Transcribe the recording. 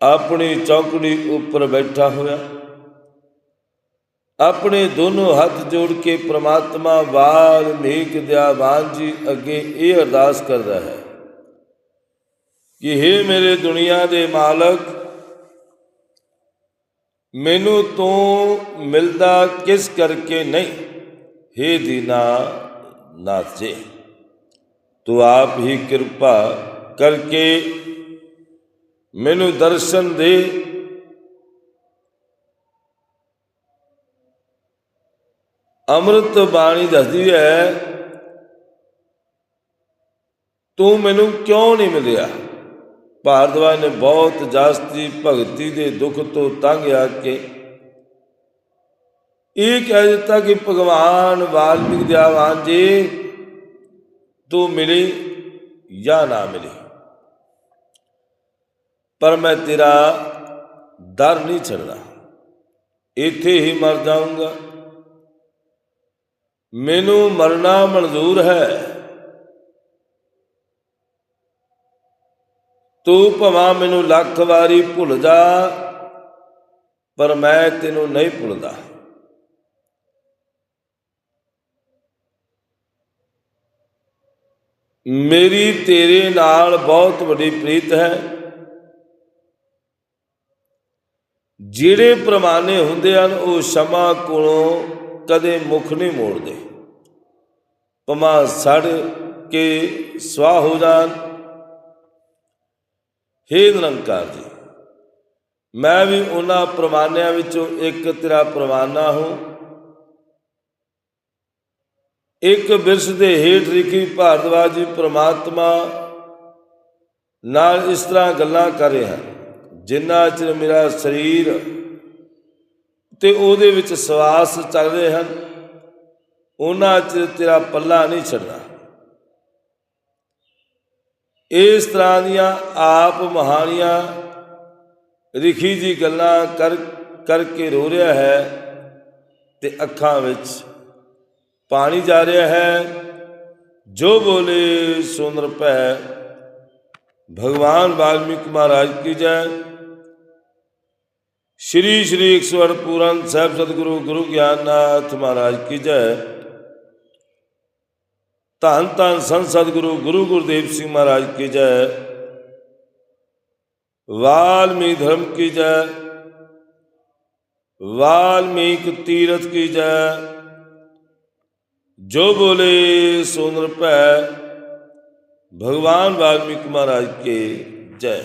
ਆਪਣੀ ਚੌਕੜੀ ਉੱਪਰ ਬੈਠਾ ਹੋਇਆ। ਆਪਣੇ ਦੋਨੋਂ ਹੱਥ ਜੋੜ ਕੇ ਪ੍ਰਮਾਤਮਾ ਵਾਲਮੀਕ ਦਿਆਵਾਨ ਜੀ ਅੱਗੇ ਇਹ ਅਰਦਾਸ ਕਰਦਾ ਹੈ ਕਿ हे ਮੇਰੇ ਦੁਨੀਆ ਦੇ ਮਾਲਕ, ਮੈਨੂੰ ਤੂੰ ਮਿਲਦਾ ਕਿਸ ਕਰਕੇ ਨਹੀਂ? हे ਦੀਨਾ ਨਾਥ ਜੀ। ਤੂੰ ਆਪ ਹੀ ਕਿਰਪਾ ਕਰਕੇ ਮੈਨੂੰ ਦਰਸ਼ਨ ਦੇ। ਅੰਮ੍ਰਿਤ ਬਾਣੀ ਦੱਸਦੀ ਹੈ, ਤੂੰ ਮੈਨੂੰ ਕਿਉਂ ਨਹੀਂ ਮਿਲਿਆ? ਭਾਰਦਵਾਜ ਨੇ ਬਹੁਤ ਜਾਸਤੀ ਭਗਤੀ ਦੇ ਦੁੱਖ ਤੋਂ ਤੰਗ ਆ ਕੇ ਇਹ ਕਹਿ ਦਿੱਤਾ ਕਿ ਭਗਵਾਨ ਵਾਲਮੀਕ ਦਿਆਵਾਨ ਜੀ ਤੂੰ ਮਿਲੀ ਜਾਂ ਨਾ ਮਿਲੀ। ਪਰ ਮੈਂ ਤੇਰਾ ਦਰ ਨਹੀਂ ਛੱਡਦਾ। ਇੱਥੇ ਹੀ ਮਰ ਜਾਊਂਗਾ। ਮੈਨੂੰ ਮਰਨਾ ਮਨਜ਼ੂਰ ਹੈ। ਤੂੰ ਭਵਾ ਮੈਨੂੰ ਲੱਖ ਵਾਰੀ ਭੁੱਲ ਜਾ, ਪਰ ਮੈਂ ਤੈਨੂੰ ਨਹੀਂ ਭੁੱਲਦਾ। ਮੇਰੀ ਤੇਰੇ ਨਾਲ ਬਹੁਤ ਵੱਡੀ ਪ੍ਰੀਤ ਹੈ। ਜਿਹੜੇ ਪ੍ਰਮਾਣੇ ਹੁੰਦੇ ਹਨ, ਉਹ ਸ਼ਮਾ ਕੋਲੋਂ ਕਦੇ ਮੁਖ ਨਹੀਂ ਮੋੜਦੇ। ਪਮਾ ਸੜ ਕੇ ਸਵਾ ਹੋ ਜਾਣ। ਹੇ ਨਿਰੰਕਾਰ ਜੀ, ਮੈਂ ਵੀ ਉਹਨਾਂ ਪ੍ਰਮਾਣਿਆਂ ਵਿੱਚੋਂ ਇੱਕ ਤੇਰਾ ਪ੍ਰਮਾਣਾ ਹਾਂ। ਇੱਕ ਬਿਰਸ ਦੇ ਹੇਠ ਲਿਖੀ ਭਾਰਦਵਾਜ ਜੀ ਪ੍ਰਮਾਤਮਾ ਨਾਲ ਇਸ ਤਰ੍ਹਾਂ ਗੱਲਾਂ ਕਰ ਰਿਹਾ। ਜਿੰਨਾ ਚਿਰ ਮੇਰਾ ਸਰੀਰ ਤੇ ਉਹਦੇ ਵਿੱਚ ਸਵਾਸ ਚੱਲਦੇ ਹਨ, ਉਹਨਾਂ ਚਿਰ ਤੇਰਾ ਪੱਲਾ ਨਹੀਂ ਛੱਡਣਾ ਇਸ ਤਰ੍ਹਾਂ ਦੀਆਂ ਆਪ ਮਹਾਨੀਆਂ ਰਿਖੀ ਜੀ ਗੱਲਾਂ ਕਰ, ਕਰਕੇ ਰੋ ਰਿਹਾ ਹੈ ਤੇ ਅੱਖਾਂ ਵਿੱਚ ਪਾਣੀ ਜਾ ਰਿਹਾ ਹੈ। ਜੋ ਬੋਲੇ ਸੁਨਰ ਪੈ ਭਗਵਾਨ ਵਾਲਮੀਕ ਮਹਾਰਾਜ ਕੀ ਜੈ। ਸ਼੍ਰੀ ਸ਼੍ਰੀ 108 ਪੂਰਨ ਸਾਹਿਬ ਸਤਿਗੁਰੂ ਗੁਰੂ ਗਿਆਨਨਾਥ ਮਹਾਰਾਜ ਕੀ ਜੈ। ਧੰਨ ਧੰਨ ਸੰਤ ਸਤਿਗੁਰੂ ਗੁਰੂ ਗੁਰਦੇਵ ਸਿੰਘ ਮਹਾਰਾਜ ਕੀ ਜੈ। ਵਾਲਮੀ ਧਰਮ ਕੀ ਜੈ। ਵਾਲਮੀਕ ਤੀਰਥ ਕੀ ਜੈ। ਜੋ ਬੋਲੇ ਸੋ ਭੈ ਭਗਵਾਨ ਵਾਲਮੀਕ ਮਹਾਰਾਜ ਕੇ ਜੈ।